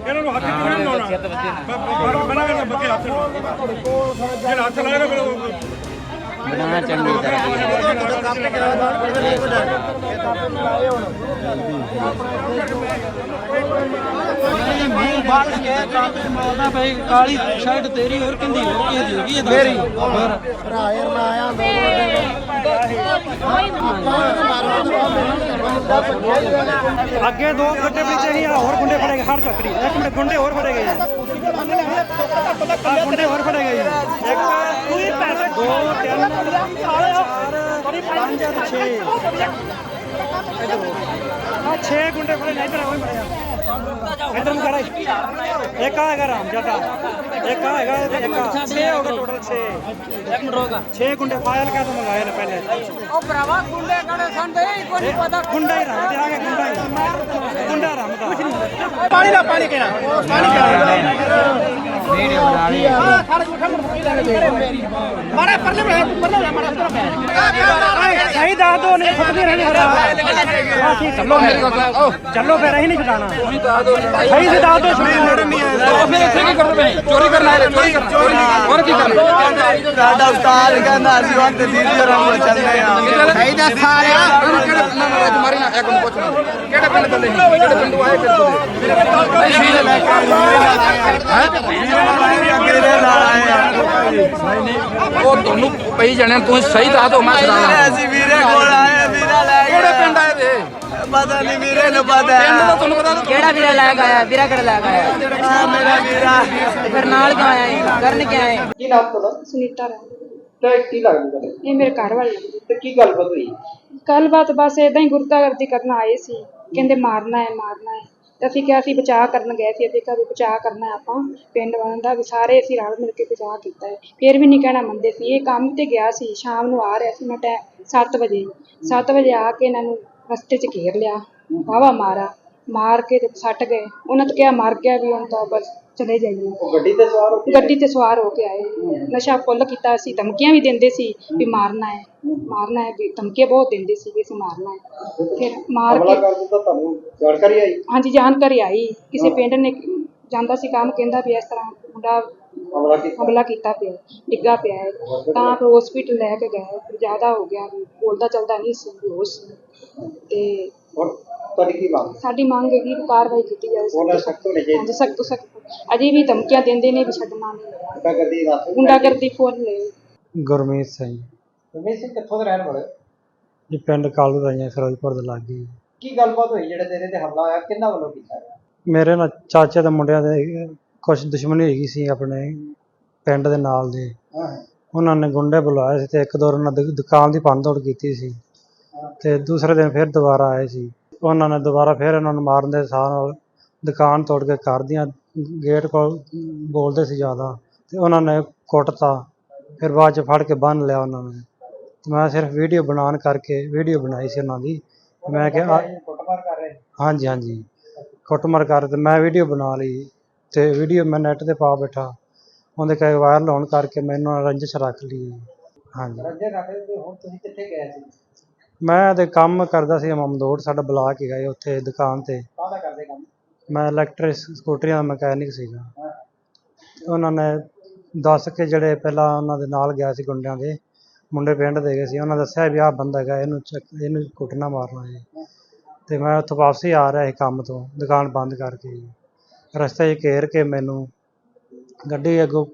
ਇਹਨਾਂ ਨੂੰ ਹੱਥ ਕਿਉਂ ਨਹੀਂ ਲਾਉਣਾ? ਮਨਾ ਕਰਨਾ ਬੱਕੇ ਹੱਥ ਲਾਉਣਾ। ਜਿਹੜਾ ਹੱਥ ਲਾਏਗਾ ਫਿਰ ਬਣਾ ਚੰਗੀ ਤਰ੍ਹਾਂ ਬਾਰਿਸ਼ ਕੇ ਕਾਂਗਰਸ ਮਾਰਦਾ ਪਈ ਕਾਲੀ ਸ਼ਰਟ ਤੇਰੀ ਹੋਰ ਕਿੰਦੀ ਹੋਰ ਕੀ ਦੀ ਕੀ ਮੇਰੀ ਹੋਰ ਅੱਗੇ ਦੋ ਗੱਡੇ ਵਿੱਚ ਹੀ ਹੋਰ ਗੁੰਡੇ ਫੜੇ ਗਏ ਹਰ ਚੱਕਰੀ। ਇੱਕ ਮਿੰਟ ਗੁੰਡੇ ਹੋਰ ਫੜੇ ਗਏ ਜੀ। ਆਹ ਗੁੰਡੇ ਹੋਰ ਫੜੇ ਗਏ ਜੀ। ਇੱਕ ਕੋਈ ਪੈਸੇ ਦੋ ਤਿੰਨ ਚਾਰ ਪੰਜ ਤੇ ਛੇ ਆ। ਛੇ ਗੁੰਡੇ ਫੜੇ ਨੇ ਇਧਰ ਹੋਈ ਮੜਿਆ। ਇਧਰ ਨੂੰ ਕਰਾ ਇੱਕ ਆ ਹੈਗਾ ਰਾਮ ਜੱਟਾ। ਇੱਕ ਆ ਹੈਗਾ ਇੱਕ ਆ। ਛੇ ਹੋ ਗਏ ਟੋਟਲ 6 ਇੱਕ ਮਿੰਟ ਰੋਗਾ 6 ਗੁੰਡੇ ਫਾਇਲ ਕਾ ਤੋਂ ਮੰਗਾਏ ਨੇ ਪਹਿਲੇ। ਉਹ ਭਰਾਵਾ ਗੁੰਡੇ ਕੜੇ ਸੰਦੇ ਕੋਈ ਨਹੀਂ ਪਤਾ। ਗੁੰਡਾ ਹੀ ਰਾਮ ਤੇ ਆ ਗਿਆ ਗੁੰਡਾ ਹੀ। ਗੁੰਡਾ ਰਾਮ ਦਾ। ਕੁਝ ਨਹੀਂ। ਵੀਡੀਓ ਬਣਾ ਲਈ। ਸਹੀ ਦੱਸ ਦੋ ਨਹੀਂ ਫੁੱਟਦੀ ਰਹਿਣੀ ਹਰਾ। ਚੱਲੋ ਮੇਰੇ ਕੋਲ ਚੱਲੋ ਫਿਰ ਅਸੀਂ ਨਹੀਂ ਛਡਾਣਾ ਸਹੀ ਸੇ ਦੱਸ ਦੋ ਨਹੀਂ ਫਿਰ ਇੱਥੇ ਕੀ ਕਰਦੇ ਪਏ ਚੋਰੀ ਕਰਨ ਆਏ ਚੋਰੀ ਕਰ ਚੋਰੀ ਹੋਰ ਕੀ ਕਰਨਾ? ਸਾਡਾ ਉਸਤਾਦ ਕਹਿੰਦਾ ਅਸੀਂ ਹੁਣ ਤੇ ਦੀਦੀ ਹੋਰਾਂ ਕੋਲ ਚੱਲਦੇ ਆ ਸਹੀ ਦੱਸ ਸਾਰਿਆ ਕਿਹੜੇ ਪਿੰਡ ਨਾਲ ਮਾਰੀ ਨਾ ਇੱਕ ਨੂੰ ਪੁੱਛ ਕਿਹੜੇ ਪਿੰਡ ਚੱਲੇ ਸੀ ਕਿਹੜੇ ਪਿੰਡ ਆਏ ਨਾਲ ਆਏ ਆ ਉਹ ਤੁਹਾਨੂੰ ਪਈ ਜਾਣੇ ਤੁਸੀਂ ਸਹੀ ਦੱਸ ਦੋ ਮੈਂ ਵੀਰੇ ਅਸੀਂ ਵੀਰੇ ਕੋਲ ਆਏ ਵੀਰਾ ਲੈ ਕੇ ਕਿਹੜੇ ਪਿੰਡ ਆਏ ਦੇ ਪਤਾ ਨਹੀਂ ਵੀਰੇ ਨੂੰ ਪਤਾ ਪਿੰਡ ਦਾ ਤੁਹਾਨੂੰ ਪਤਾ ਕਿਹੜਾ ਵੀਰਾ ਲੈ ਕੇ ਆਇਆ? ਵੀਰਾ ਕਿਹੜਾ ਲੈ ਕੇ ਆਇਆ? ਆ ਮੇਰਾ ਵੀਰਾ। ਫਿਰ ਨਾਲ ਕਿਉਂ ਆਇਆ ਇਹ? ਕਰਨ ਕਿਉਂ ਆਏ? ਸੁਨੀਤਾ ਰਾਮ ਤੇ ਕੀ ਲੱਗਦੀ ਇਹ ਮੇਰੇ ਘਰ ਵਾਲੀ ਤੇ ਕੀ ਗੱਲਬਾਤ ਹੋਈ? ਗੱਲਬਾਤ ਬਸ ਇਦਾਂ ਹੀ ਗੁਰਦਾਗਰਦੀ ਕਰਨ ਆਏ ਸੀ। ਕਹਿੰਦੇ ਮਾਰਨਾ ਹੈ ਮਾਰਨਾ ਹੈ। ਤੇ ਅਸੀਂ ਕਿਹਾ ਅਸੀਂ ਬਚਾਅ ਕਰਨ ਗਏ ਸੀ ਅਸੀਂ ਕਿਹਾ ਵੀ ਬਚਾਅ ਕਰਨਾ ਆਪਾਂ, ਪਿੰਡ ਵਾਲਿਆਂ ਦਾ ਵੀ ਸਾਰੇ ਅਸੀਂ ਰਲ ਮਿਲ ਕੇ ਬਚਾਅ ਕੀਤਾ ਹੈ। ਫਿਰ ਵੀ ਨਹੀਂ ਕਹਿਣਾ ਮੰਨਦੇ ਸੀ, ਇਹ ਕੰਮ ਤੇ ਗਿਆ ਸੀ, ਸ਼ਾਮ ਨੂੰ ਆ ਰਿਹਾ ਸੀ ਮੈਂ ਟੈ 7 ਵਜੇ। 7 ਵਜੇ ਆ ਕੇ ਇਹਨਾਂ ਨੂੰ ਰਸਤੇ 'ਚ ਘੇਰ ਲਿਆ ਵਾਵਾ ਮਾਰਾ ਮਾਰ ਕੇ ਤੇ ਸੱਟ ਗਏ। ਉਹਨਾਂ ਤੋਂ ਕਿਹਾ ਮਰ ਗਿਆ ਵੀ ਹੁਣ ਤਾਂ ਬਸ। ਚਲੇ ਜਾਈਏ। ਉਹ ਗੱਡੀ ਤੇ ਸਵਾਰ ਹੋ ਕੇ ਗੱਡੀ ਤੇ ਸਵਾਰ ਹੋ ਕੇ ਆਏ। ਨਸ਼ਾ ਫੁੱਲ ਕੀਤਾ ਸੀ ਧਮਕੀਆਂ ਵੀ ਦਿੰਦੇ ਸੀ ਵੀ ਮਾਰਨਾ ਹੈ ਮਾਰਨਾ ਹੈ ਵੀ ਧਮਕੀਆਂ ਬਹੁਤ ਦਿੰਦੇ ਸੀ ਵੀ ਅਸੀਂ ਮਾਰਨਾ ਹੈ। ਫਿਰ ਮਾਰ ਕੇ ਕਰ ਦਿੱਤਾ ਤੁਹਾਨੂੰ ਜਾਣਕਾਰੀ ਆਈ? ਹਾਂਜੀ ਜਾਣਕਾਰੀ ਆਈ। ਕਿਸੇ ਪਿੰਡ ਨੇ ਜਾਂਦਾ ਸੀ ਕੰਮ ਕਹਿੰਦਾ ਵੀ ਇਸ ਤਰ੍ਹਾਂ ਮੁੰਡਾ ਹਮਲਾ ਕੀਤਾ। ਪਿਆ ਡਿੱਗਾ ਪਿਆ ਹੈ। ਤਾਂ ਫਿਰ ਹਸਪੀਟਲ ਲੈ ਕੇ ਗਏ ਫਿਰ ਜ਼ਿਆਦਾ ਹੋ ਗਿਆ ਬੋਲਦਾ ਚੱਲਦਾ ਨਹੀਂ ਸੀ ਬੇਹੋਸ਼ ਸੀ। ਤੇ ਤੁਹਾਡੀ ਕੀ ਮੰਗ ਸਾਡੀ ਮੰਗ ਹੈਗੀ ਵੀ ਕਾਰਵਾਈ ਕੀਤੀ ਜਾਵੇ। ਉਹਨਾਂ ਸਖਤ ਹੋਣੇ ਚਾਹੀਦੇ ਹਾਂਜੀ ਸਖਤ ਤੋਂ ਸਖਤ। ਅਜੇ ਵੀ ਧਮਕੀਆਂ ਦਿੰਦੇ ਨੇ ਵੀ ਛੱਡਣਾ ਨਹੀਂ ਤਾਂ ਗੱਡੀ ਦੱਸ ਗੁੰਡਾਗਰਦੀ ਫੁੱਲ ਹੈ ਗੁਰਮੀਤ ਸਿੰਘ। ਰਮੇਸ਼ ਸਿੰਘ ਕਿੱਥੋਂ ਦੇ ਰਹਿਣ ਵਾਲੇ ਜੀ ਪਿੰਡ ਕਾਲੂ ਰਾਈਆਂ ਫਿਰੋਜ਼ਪੁਰ ਦੇ ਲਾਗੇ ਕੀ ਗੱਲਬਾਤ ਹੋਈ ਜਿਹੜੇ ਤੇਰੇ ਤੇ ਹਮਲਾ ਹੋਇਆ? ਕਿੰਨਾ ਵੱਲੋਂ ਕੀਤਾ ਗਿਆ? ਮੇਰੇ ਨਾਲ ਚਾਚੇ ਦੇ ਮੁੰਡਿਆਂ ਦੇ ਕੁਝ ਦੁਸ਼ਮਣੀ ਹੈਗੀ ਸੀ ਆਪਣੇ ਪਿੰਡ ਦੇ ਨਾਲ ਦੇ। ਹਾਂ ਉਹਨਾਂ ਨੇ ਗੁੰਡੇ ਬੁਲਾਏ ਸੀ ਤੇ ਇੱਕ ਦੋ ਉਹਨਾਂ ਦੀ ਦੁਕਾਨ ਦੀ ਭੰਨਤੋੜ ਕੀਤੀ ਸੀ। ਤੇ ਦੂਸਰੇ ਦਿਨ ਫਿਰ ਦੁਬਾਰਾ ਆਏ ਸੀ। ਉਹਨਾਂ ਨੇ ਦੁਬਾਰਾ ਫਿਰ ਇਹਨਾਂ ਨੂੰ ਮਾਰਨ ਦੇ ਸਾਹ ਨਾਲ ਦੁਕਾਨ ਤੋੜ ਕੇ ਘਰ ਦੀਆਂ ਗੇਟ ਕੋਲ ਬੋਲਦੇ ਸੀ ਜ਼ਿਆਦਾ ਤੇ ਉਹਨਾਂ ਨੇ ਕੁੱਟਤਾ। ਫਿਰ ਬਾਅਦ ਚ ਫੜ ਕੇ ਬੰਨ ਲਿਆ ਉਹਨਾਂ ਨੇ। ਮੈਂ ਸਿਰਫ ਵੀਡੀਓ ਬਣਾਉਣ ਕਰਕੇ ਵੀਡੀਓ ਬਣਾਈ ਸੀ ਉਹਨਾਂ ਦੀ। ਮੈਂ ਕਿਹਾ ਆ- ਕੁੱਟਮਾਰ ਕਰ ਰਹੇ? ਹਾਂਜੀ ਹਾਂਜੀ। ਕੁੱਟਮਾਰ ਕਰ ਤੇ ਮੈਂ ਵੀਡੀਓ ਬਣਾ ਲਈ ਤੇ ਵੀਡੀਓ ਮੈਂ ਨੈਟ ਤੇ ਪਾ ਬੈਠਾ। ਉਹਦੇ ਕਹੇ ਵਾਇਰਲ ਹੋਣ ਕਰਕੇ ਮੈਨੂੰ ਰੰਜਿਸ਼ ਰੱਖ ਲਈ। ਹਾਂਜੀ। ਰੱਜੇ ਰੱਖਦੇ ਤੇ ਹੁਣ ਤੁਸੀਂ ਕਿੱਥੇ ਗਏ ਸੀ? ਮੈਂ ਤੇ ਕੰਮ ਕਰਦਾ ਸੀ ਮਮਦੋੜ ਸਾਡਾ ਬਲਾਕ ਹੈਗਾ ਜੀ ਉੱਥੇ ਦੁਕਾਨ ਤੇ। ਕਾਹਦਾ ਕਰਦੇ ਕੰਮ? ਮੈਂ ਇਲੈਕਟ੍ਰਿਕ ਸਕੂਟਰੀਆਂ ਦਾ ਮਕੈਨਿਕ ਸੀਗਾ। ਉਹਨਾਂ ਨੇ ਦੱਸ ਕੇ ਜਿਹੜੇ ਪਹਿਲਾਂ ਉਹਨਾਂ ਦੇ ਨਾਲ ਗਿਆ ਸੀ ਗੁੰਡਿਆਂ ਦੇ ਮੁੰਡੇ ਪਿੰਡ ਦੇ ਗਏ ਸੀ ਉਹਨਾਂ ਦੱਸਿਆ ਵੀ ਆਹ ਬੰਦਾ ਹੈਗਾ ਇਹਨੂੰ ਚੱਕ ਇਹਨੂੰ ਕੁੱਟਣਾ ਮਾਰਨਾ ਹੈ ਤੇ ਮੈਂ ਉੱਥੋਂ ਵਾਪਸੀ ਆ ਰਿਹਾ ਸੀ ਕੰਮ ਤੋਂ ਦੁਕਾਨ ਬੰਦ ਕਰਕੇ। ਜੀ ਰਸਤੇ 'ਚ ਘੇਰ ਕੇ ਮੈਨੂੰ ਗੱਡੀ ਅੱਗੋਂ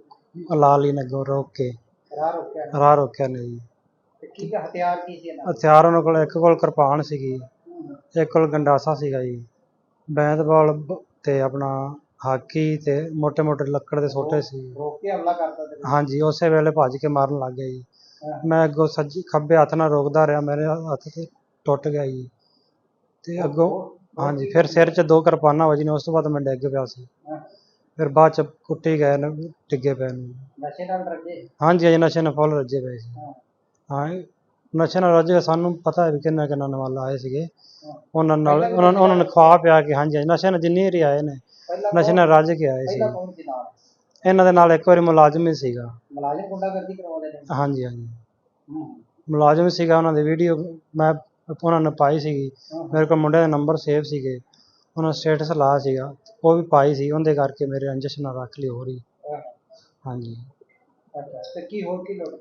ਲਾ ਲਈ ਨੇ ਅੱਗੋਂ ਰੋਕ ਕੇ। ਰਾਹ ਰੋਕਿਆ ਰਾਹ ਰੋਕਿਆ ਨੇ ਜੀ। ਹਥਿਆਰ ਸੀ ਉਹਨਾਂ ਕੋਲ ਇੱਕ ਕੋਲ ਕਿਰਪਾਨ ਸੀਗੀ ਇੱਕ ਕੋਲ ਗੰਡਾਸਾ ਸੀਗਾ ਜੀ। ਬੈਂਤ ਤੇ ਆਪਣਾ ਹਾਕੀ ਤੇ ਮੋٹے-ਮੋٹے ਲੱਕੜ ਦੇ ਸੋਟੇ ਸੀ। ਰੋਕ ਕੇ ਹਮਲਾ ਕਰਤਾ ਤੇ ਹਾਂਜੀ ਉਸੇ ਵੇਲੇ ਭੱਜ ਕੇ ਮਾਰਨ ਲੱਗ ਗਿਆ ਜੀ। ਮੈਂ ਅੱਗੋਂ ਸੱਜੇ ਖੱਬੇ ਹੱਥ ਨਾਲ ਰੋਕਦਾ ਰਿਹਾ ਮੇਰੇ ਹੱਥ ਤੇ ਟੁੱਟ ਗਿਆ ਜੀ। ਤੇ ਅੱਗੋਂ ਹਾਂਜੀ ਫਿਰ ਸਿਰ 'ਚ ਦੋ ਕਿਰਪਾਨਾਂ ਵੱਜੀਆਂ ਉਸ ਤੋਂ ਬਾਅਦ ਮੈਂ ਡਿੱਗ ਪਿਆ ਸੀ। ਫਿਰ ਬਾਅਦ 'ਚ ਕੁੱਟੀ ਗਏ ਨੇ ਡਿੱਗੇ ਪਏ ਨੇ। ਨਸ਼ੇ ਨਾਲ ਰੱਜੇ ਹਾਂਜੀ ਅਜੇ ਨਸ਼ੇ ਨਾਲ ਫੁੱਲ ਰੱਜੇ ਪਏ ਸੀ। ਇਹ ਨਸ਼ੇ ਨਾਲ ਰੱਜੇ ਸਾਨੂੰ ਪਤਾ ਹੈ ਵੀ ਕਿੰਨਾ ਕਿੰਨਾ ਨਵਾਲ ਆਏ ਸੀਗੇ। ਉਹਨਾਂ ਨਾਲ ਉਹਨਾਂ ਨੂੰ ਉਹਨਾਂ ਨੂੰ ਖਵਾ ਪਿਆ ਕੇ ਹਾਂਜੀ ਨਸ਼ੇ ਨਾਲ ਜਿੰਨੀ ਵਾਰੀ ਆਏ ਨੇ ਨਸ਼ੇ ਨਾਲ ਰੱਜ ਕੇ ਆਏ ਸੀ। ਇਹਨਾਂ ਦੇ ਨਾਲ ਇੱਕ ਵਾਰੀ ਮੁਲਾਜ਼ਮ ਹੀ ਸੀਗਾ। ਮੁਲਾਜ਼ਮ ਗੁੰਡਾਗਰਦੀ ਕਰਵਾਉਂਦੇ ਨੇ? ਹਾਂਜੀ ਹਾਂਜੀ। ਹੂੰ। ਮੁਲਾਜ਼ਮ ਸੀਗਾ ਉਹਨਾਂ ਦੀ ਵੀਡੀਓ ਮੈਂ ਉਹਨਾਂ ਨੇ ਪਾਈ ਸੀਗੀ। ਮੇਰੇ ਕੋਲ ਮੁੰਡੇ ਦਾ ਨੰਬਰ ਸੇਵ ਸੀਗੇ। ਉਹਨਾਂ ਸਟੇਟਸ ਲਾ ਸੀਗਾ। ਉਹ ਵੀ ਪਾਈ ਸੀ ਉਹਦੇ ਕਰਕੇ ਮੇਰੇ ਰੰਜਿਸ਼ ਨਾਲ ਰੱਖ ਲਈ ਹੋ। ਰਹੀ ਹਾਂਜੀ। ਅੱਛਾ ਤੇ ਕੀ ਹੋਰ ਕੀ ਲੋੜ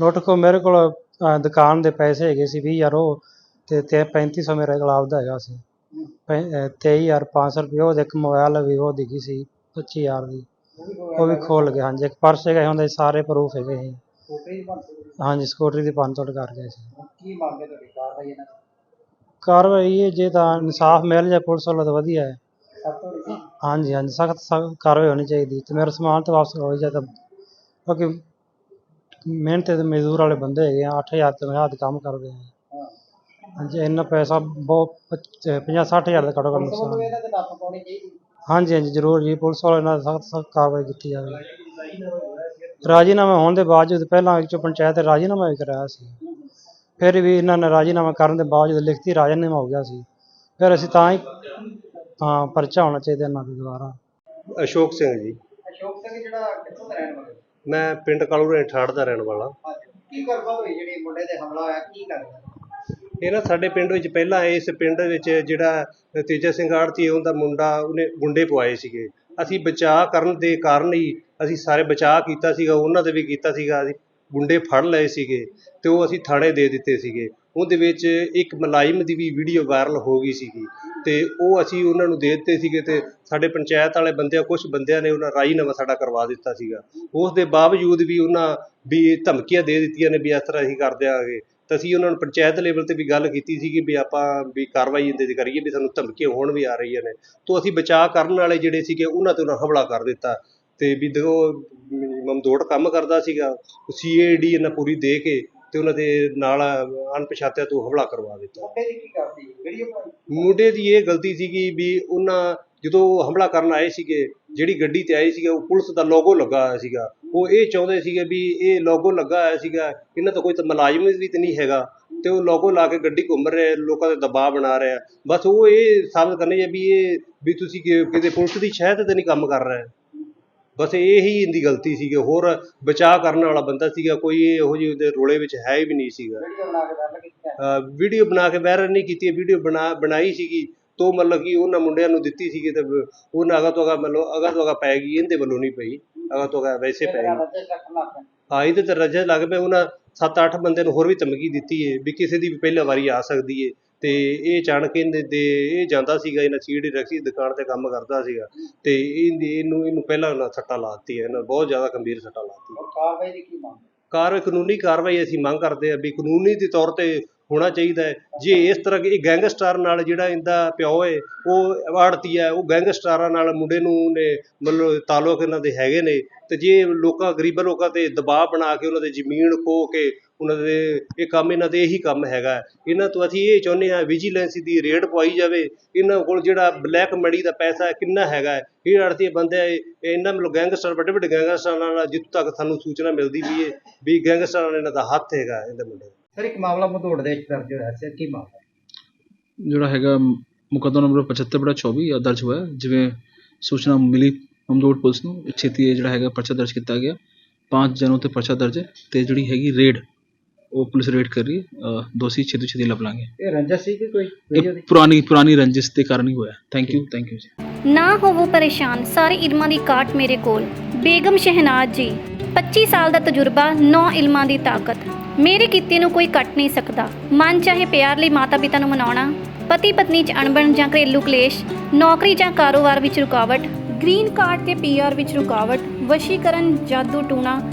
ਲੁੱਟ ਕੋ ਮੇਰੇ ਕੋਲ ਦੁਕਾਨ ਦੇ ਪੈਸੇ ਹੈਗੇ ਸੀ 20000 ਉਹ ਤੇ ਤੇ 3500 ਮੇਰੇ ਕੋਲ ਆਪਦਾ ਹੈਗਾ ਸੀ। 23500 ਰੁਪਏ ਉਹ ਇੱਕ ਮੋਬਾਈਲ ਵੀਵੋ ਦੀ ਗਈ ਸੀ 25000 ਦੀ। ਉਹ ਵੀ ਖੋਲ ਗਏ ਹਾਂਜੀ ਇੱਕ ਪਰਸ ਹੈਗਾ ਸੀ, ਉਹਦੇ ਸਾਰੇ ਪ੍ਰੂਫ ਹੈਗੇ ਸੀ। ਛੋਟੇ ਹੀ ਬਣ ਸਕਦੇ ਹਾਂਜੀ ਸਕੂਟਰੀ ਦੀ ਪੰਨ ਤੋੜ ਕਰ ਗਏ ਸੀ। ਕੀ ਮੰਗੇ ਤੁਹਾਡੀ ਕਾਰਵਾਈ ਇਹਨਾਂ ਦੀ? ਕਾਰਵਾਈ ਇਹ ਜੇ ਤਾਂ ਇਨਸਾਫ ਮਿਲ ਜਾਏ ਪੁਲਿਸ ਵੱਲੋਂ ਤਾਂ ਵਧੀਆ ਹੈ। ਸਭ ਤੋਂ ਵੱਡੀ ਹਾਂਜੀ ਹਾਂਜੀ ਸਖਤ ਕਾਰਵਾਈ ਹੋਣੀ ਚਾਹੀਦੀ ਤੇ ਮੇਰਾ ਸਮਾਨ ਤਾਂ ਵਾਪਸ ਹੋ ਜਾਏ ਤਾਂ ਕਿਉਂਕਿ ਮਿਹਨਤ ਦੇ ਮਜ਼ਦੂਰ ਵਾਲੇ ਬੰਦੇ ਹੈਗੇ ਆ 8000 ਤਨਖਾਹ ਤੇ ਕੰਮ ਕਰਦੇ ਆ। ਹਾਂਜੀ ਇੰਨਾ ਪੈਸਾ ਬਹੁਤ 50 60000 ਦਾ ਘੱਟੋ ਘੱਟ ਨੁਕਸਾਨ। ਇਹਨਾਂ ਤੇ ਨੱਥ ਪਾਉਣੀ ਚਾਹੀਦੀ। ਹਾਂਜੀ ਹਾਂਜੀ ਜ਼ਰੂਰ ਜੀ ਪੁਲਿਸ ਵਾਲੇ ਨਾਲ ਸਖਤ ਸਖਤ ਕਾਰਵਾਈ ਕੀਤੀ ਜਾਵੇ। ਰਾਜੀਨਾਮਾ ਹੋਣ ਦੇ ਬਾਵਜੂਦ ਪਹਿਲਾਂ ਇੱਕ ਪੰਚਾਇਤ ਰਾਜੀਨਾਮਾ ਵੀ ਕਰਾਇਆ ਸੀ ਫਿਰ ਵੀ ਇਹਨਾਂ ਨੇ ਰਾਜੀਨਾਮਾ ਕਰਨ ਦੇ ਬਾਵਜੂਦ ਲਿਖਤੀ ਰਾਜੀਨਾਮਾ ਹੋ ਗਿਆ ਸੀ ਫਿਰ ਅਸੀਂ ਤਾਂ ਹੀ ਹਾਂ ਪਰਚਾ ਹੋਣਾ ਚਾਹੀਦਾ ਇਹਨਾਂ ਦੇ ਦੁਆਰਾ। ਅਸ਼ੋਕ ਸਿੰਘ ਜੀ। ਅਸ਼ੋਕ ਸਿੰਘ ਜਿਹੜਾ ਕਿੱਥੋਂ ਦਾ ਰਹਿਣ ਵਾਲਾ? ਮੈਂ ਪਿੰਡ ਕਾਲੂਰੇ ਠਾੜ ਦਾ ਰਹਿਣ ਵਾਲਾ। ਕੀ ਗੱਲਬਾਤ ਹੋਈ ਜਿਹੜੀ ਮੁੰਡੇ ਤੇ ਹਮਲਾ ਹੋਇਆ? ਕੀ ਕਰਦਾ ਇਹ ਨਾ ਸਾਡੇ ਪਿੰਡ ਵਿੱਚ ਪਹਿਲਾਂ ਇਸ ਪਿੰਡ ਵਿੱਚ ਜਿਹੜਾ ਤੇਜਾ ਸਿੰਘ ਆੜਤੀ ਉਹਦਾ ਮੁੰਡਾ ਉਹਨੇ ਗੁੰਡੇ ਪਵਾਏ ਸੀਗੇ। ਅਸੀਂ ਬਚਾਅ ਕਰਨ ਦੇ ਕਾਰਨ ਹੀ ਅਸੀਂ ਸਾਰੇ ਬਚਾਅ ਕੀਤਾ ਸੀਗਾ ਉਹਨਾਂ ਦੇ ਵੀ ਕੀਤਾ ਸੀਗਾ ਅਸੀਂ ਗੁੰਡੇ ਫੜ ਲਏ ਸੀਗੇ ਤੇ ਉਹ ਅਸੀਂ ਥਾਣੇ ਦੇ ਦਿੱਤੇ ਸੀਗੇ। ਉਹਦੇ ਵਿੱਚ ਇੱਕ ਮਲਾਈਮ ਦੀ ਵੀ ਵੀਡੀਓ ਵਾਇਰਲ ਹੋ ਗਈ ਸੀਗੀ। ਅਤੇ ਉਹ ਅਸੀਂ ਉਹਨਾਂ ਨੂੰ ਦੇ ਦਿੱਤੇ ਸੀਗੇ ਅਤੇ ਸਾਡੇ ਪੰਚਾਇਤ ਵਾਲੇ ਬੰਦਿਆਂ, ਕੁਛ ਬੰਦਿਆਂ ਨੇ ਉਹਨਾਂ ਰਾਜੀਨਾਮਾ ਸਾਡਾ ਕਰਵਾ ਦਿੱਤਾ ਸੀਗਾ। ਉਸ ਦੇ ਬਾਵਜੂਦ ਵੀ ਉਹਨਾਂ ਵੀ ਧਮਕੀਆਂ ਦੇ ਦਿੱਤੀਆਂ ਨੇ ਵੀ ਇਸ ਤਰ੍ਹਾਂ ਅਸੀਂ ਕਰ ਦਿਆਂਗੇ ਤਾਂ ਅਸੀਂ ਉਹਨਾਂ ਨੂੰ ਪੰਚਾਇਤ ਲੈਵਲ ਤੇ ਵੀ ਗੱਲ ਕੀਤੀ ਸੀਗੀ ਵੀ ਆਪਾਂ ਵੀ ਕਾਰਵਾਈ ਇਹਦੇ ਤੇ ਕਰੀਏ ਵੀ ਸਾਨੂੰ ਧਮਕੀਆਂ ਹੋਣ ਵੀ ਆ ਰਹੀਆਂ ਨੇ। ਤੋਂ ਅਸੀਂ ਬਚਾਅ ਕਰਨ ਵਾਲੇ ਜਿਹੜੇ ਸੀਗੇ ਉਹਨਾਂ ਤੇ ਉਹਨਾਂ ਹਮਲਾ ਕਰ ਦਿੱਤਾ। ਅਤੇ ਵੀ ਦੇਖੋ ਮਮਦੋੜ ਕੰਮ ਕਰਦਾ ਸੀਗਾ ਸੀਏਡੀ ਇਹਨਾਂ ਪੂਰੀ ਦੇ ਕੇ ਤੇ ਉਹਨਾਂ ਦੇ ਨਾਲ ਅਣਪਛਾਤਿਆਂ ਤੋਂ ਹਮਲਾ ਕਰਵਾ ਦਿੱਤਾ। ਮੁੰਡੇ ਦੀ ਕੀ ਕਰਦੀ ਵੀਡੀਓ ਬਣਾਈ ਮੁੰਡੇ ਦੀ ਇਹ ਗਲਤੀ ਸੀਗੀ ਵੀ ਉਹਨਾਂ ਜਦੋਂ ਉਹ ਹਮਲਾ ਕਰਨ ਆਏ ਸੀਗੇ ਜਿਹੜੀ ਗੱਡੀ ਤੇ ਆਏ ਸੀਗੇ ਉਹ ਪੁਲਿਸ ਦਾ ਲੋਗੋ ਲੱਗਾ ਹੋਇਆ ਸੀਗਾ। ਉਹ ਇਹ ਚਾਹੁੰਦੇ ਸੀਗੇ ਵੀ ਇਹ ਲੋਗੋ ਲੱਗਾ ਹੋਇਆ ਸੀਗਾ ਇਹਨਾਂ ਦਾ ਕੋਈ ਤਾਂ ਮੁਲਾਜ਼ਮ ਵੀ ਤੇ ਨਹੀਂ ਹੈਗਾ। ਤੇ ਉਹ ਲੋਗੋ ਲਾ ਕੇ ਗੱਡੀ ਘੁੰਮ ਰਹੇ ਲੋਕਾਂ ਦੇ ਦਬਾਅ ਬਣਾ ਰਹੇ। ਆ ਬਸ ਉਹ ਇਹ ਸਾਬਤ ਕਰਨੇ ਆ ਵੀ ਇਹ ਵੀ ਤੁਸੀਂ ਕਿ- ਕਿਤੇ ਪੁਲਿਸ ਦੀ ਸ਼ਹਿਦ ਤੇ ਨਹੀਂ ਕੰਮ ਕਰ ਰਹੇ। ਬਸ ਇਹ ਇਹਦੀ ਗਲਤੀ ਸੀਗੀ ਹੋਰ ਬਚਾਅ ਕਰਨ ਵਾਲਾ ਬੰਦਾ ਸੀਗਾ ਕੋਈ ਇਹੋ ਜਿਹੇ ਉਹਦੇ ਰੋਲੇ ਵਿੱਚ ਹੈ ਵੀ ਨਹੀਂ ਸੀਗਾ। ਵੀਡੀਓ ਬਣਾ ਕੇ ਵਾਇਰਲ ਨਹੀਂ ਕੀਤੀ ਵੀਡੀਓ ਬਣਾ ਬਣਾਈ ਸੀਗੀ ਤੋ ਮਤਲਬ ਕਿ ਉਹਨਾਂ ਮੁੰਡਿਆਂ ਨੂੰ ਦਿੱਤੀ ਸੀਗੀ ਤੇ ਉਹਨਾਂ ਅਗਾ ਤੋਂ ਅਗਾ ਮਤਲਬ ਅਗਾ ਤੋਂ ਅਗਾ ਪੈ ਗਈ ਇਹਦੇ ਵੱਲੋਂ ਨਹੀਂ ਪਈ ਅਗਾ ਤੋਂ ਅਗਾ ਵੈਸੇ ਪੈ ਗਈ। ਹਾਂ ਇਹਦੇ ਤੇ ਰੱਜੇ ਲੱਗ ਪਏ ਉਹਨਾਂ 7-8 ਬੰਦੇ ਨੂੰ ਹੋਰ ਵੀ ਧਮਕੀ ਦਿੱਤੀ ਏ ਵੀ ਕਿਸੇ ਦੀ ਵੀ ਪਹਿਲਾ ਵਾਰੀ ਆ ਸਕਦੀ ਏ ਤੇ ਇਹ ਅਚਾਨਕ ਇਹਦੇ ਤੇ ਇਹ ਜਾਂਦਾ ਸੀਗਾ ਇਹਨਾਂ ਸੀੜੀ ਰਖੀ ਦੁਕਾਨ ਤੇ ਕੰਮ ਕਰਦਾ ਸੀਗਾ ਤੇ ਇਹ ਇਹਨੂੰ ਇਹਨੂੰ ਪਹਿਲਾਂ ਉਹਨਾਂ ਸੱਟਾਂ ਲਾਤੀ ਇਹਨਾਂ ਬਹੁਤ ਜ਼ਿਆਦਾ ਗੰਭੀਰ ਸੱਟਾਂ ਲਾਤੀ ਹੁਣ ਕਾਰਵਾਈ ਦੀ ਕੀ ਮੰਗ ਕਾਰਵਾਈ ਕਾਨੂੰਨੀ ਕਾਰਵਾਈ ਅਸੀਂ ਮੰਗ ਕਰਦੇ ਆ ਵੀ ਕਾਨੂੰਨੀ ਦੇ ਤੌਰ ਤੇ ਹੋਣਾ ਚਾਹੀਦਾ ਹੈ। ਜੇ ਇਸ ਤਰ੍ਹਾਂ ਇਹ ਗੈਂਗਸਟਰ ਨਾਲ ਜਿਹੜਾ ਇਹਦਾ ਪਿਓ ਹੈ ਉਹ ਆੜਤੀ ਹੈ ਉਹ ਗੈਂਗਸਟਰਾਂ ਨਾਲ ਮੁੰਡੇ ਨੂੰ ਨੇ ਮਤਲਬ ਤਾਲੁਕ ਇਹਨਾਂ ਦੇ ਹੈਗੇ ਨੇ ਤੇ ਜੇ ਲੋਕਾਂ ਗਰੀਬਾਂ ਲੋਕਾਂ ਤੇ ਦਬਾਅ ਬਣਾ ਕੇ ਉਹਨਾਂ ਦੇ ਜ਼ਮੀਨ ਖੋ ਕੇ ਉਹਨਾਂ ਦੇ ਇਹ ਕੰਮ ਇਹਨਾਂ ਦੇ ਇਹੀ ਕੰਮ ਹੈਗਾ ਹੈ। ਇਹਨਾਂ ਤੋਂ ਅਸੀਂ ਇਹ ਚਾਹੁੰਦੇ ਆ ਵਿਜੀਲੈਂਸ ਦੀ ਰੇਡ ਪਵਾਈ ਜਾਵੇ ਇਹਨਾਂ ਕੋਲ ਜਿਹੜਾ ਬਲੈਕ ਮਨੀ ਦਾ ਪੈਸਾ ਹੈ, ਕਿੰਨਾ ਹੈਗਾ ਹੈ। ਇਹ ਆੜਤੀ ਬੰਦੇ ਹੈ, ਇਹ ਇਹਨਾਂ ਮਤਲਬ ਗੈਂਗਸਟਰ ਵੱਡੇ ਵੱਡੇ ਗੈਂਗਸਟਰਾਂ ਨਾਲ ਜਿੱਥੋਂ ਤੱਕ ਸਾਨੂੰ ਸੂਚਨਾ ਮਿਲਦੀ ਵੀ ਹੈ ਵੀ ਗੈਂਗਸਟਰਾਂ ਨਾਲ ਇਹਨਾਂ ਦਾ ਹੱਥ ਹੈਗਾ ਇਹਦੇ ਮੁੰਡੇ ਦਾ। ਸਰ ਇੱਕ ਮਾਮਲਾ ਮਧੋੜ ਦੇ ਵਿੱਚ ਦਰਜ ਹੋਇਆ ਸੀ ਕੀ ਮਾਮਲਾ ਜਿਹੜਾ ਹੈਗਾ ਮੁਕੱਦਮਾ ਨੰਬਰ 75 ਬੜਾ 24 ਦਰਜ ਹੋਇਆ ਜਿਵੇਂ ਸੂਚਨਾ ਮਿਲੀ ਮਮਦੋੜ ਪੁਲਿਸ ਨੂੰ ਛੇਤੀ ਇਹ ਜਿਹੜਾ ਹੈਗਾ ਪਰਚਾ ਦਰਜ ਕੀਤਾ ਗਿਆ ਪੰਜ ਜਨੋਂ ਤੇ ਪਰਚਾ ਦਰਜ ਹੈ ਤੇ ਜਿਹੜੀ ਹੈਗੀ ਰੇਡ ਉਹ ਪੁਲਿਸ ਰੇਡ ਕਰ ਰਹੀ ਹੈ। ਅਹ ਦੋਸ਼ੀ ਛੇਤੀ ਛੇਤੀ ਲੱਭ ਲਾਂਗੇ। ਇਹ ਰੰਜਸ ਸੀ ਕਿ ਕੋਈ ਇਹ ਪੁਰਾਣੀ ਪੁਰਾਣੀ ਰੰਜਿਸ਼ ਦੇ ਕਾਰਨ ਹੀ ਹੋਇਆ। ਥੈਂਕ ਯੂ ਥੈਂਕ ਯੂ ਜੀ। ਨਾ ਹੋਵੋ ਪਰੇਸ਼ਾਨ ਸਾਰੇ ਇਲਮਾਂ ਦੀ ਕਾਟ ਮੇਰੇ ਕੋਲ। ਬੇਗਮ ਸ਼ਹਿਨਾਜ਼ ਜੀ 25 ਸਾਲ ਦਾ ਤਜਰਬਾ 9 ਇਲਮਾਂ ਦੀ ਤਾਕਤ। ਮੇਰੇ ਕੀਤੇ ਨੂੰ ਕੋਈ ਕੱਟ ਨਹੀਂ ਸਕਦਾ। ਮਨ ਚਾਹੇ ਪਿਆਰ ਲਈ ਮਾਤਾ ਪਿਤਾ ਨੂੰ ਮਨਾਉਣਾ ਪਤੀ ਪਤਨੀ ਚ ਅਣਬਣ ਜਾਂ ਘਰੇਲੂ ਕਲੇਸ਼ ਨੌਕਰੀ ਜਾਂ ਕਾਰੋਬਾਰ ਵਿੱਚ ਰੁਕਾਵਟ ਗ੍ਰੀਨ ਕਾਰਡ ਤੇ ਪੀਆਰ ਵਿੱਚ ਰੁਕਾਵਟ ਵਸ਼ੀਕਰਨ ਜਾਦੂ ਟੂਣਾ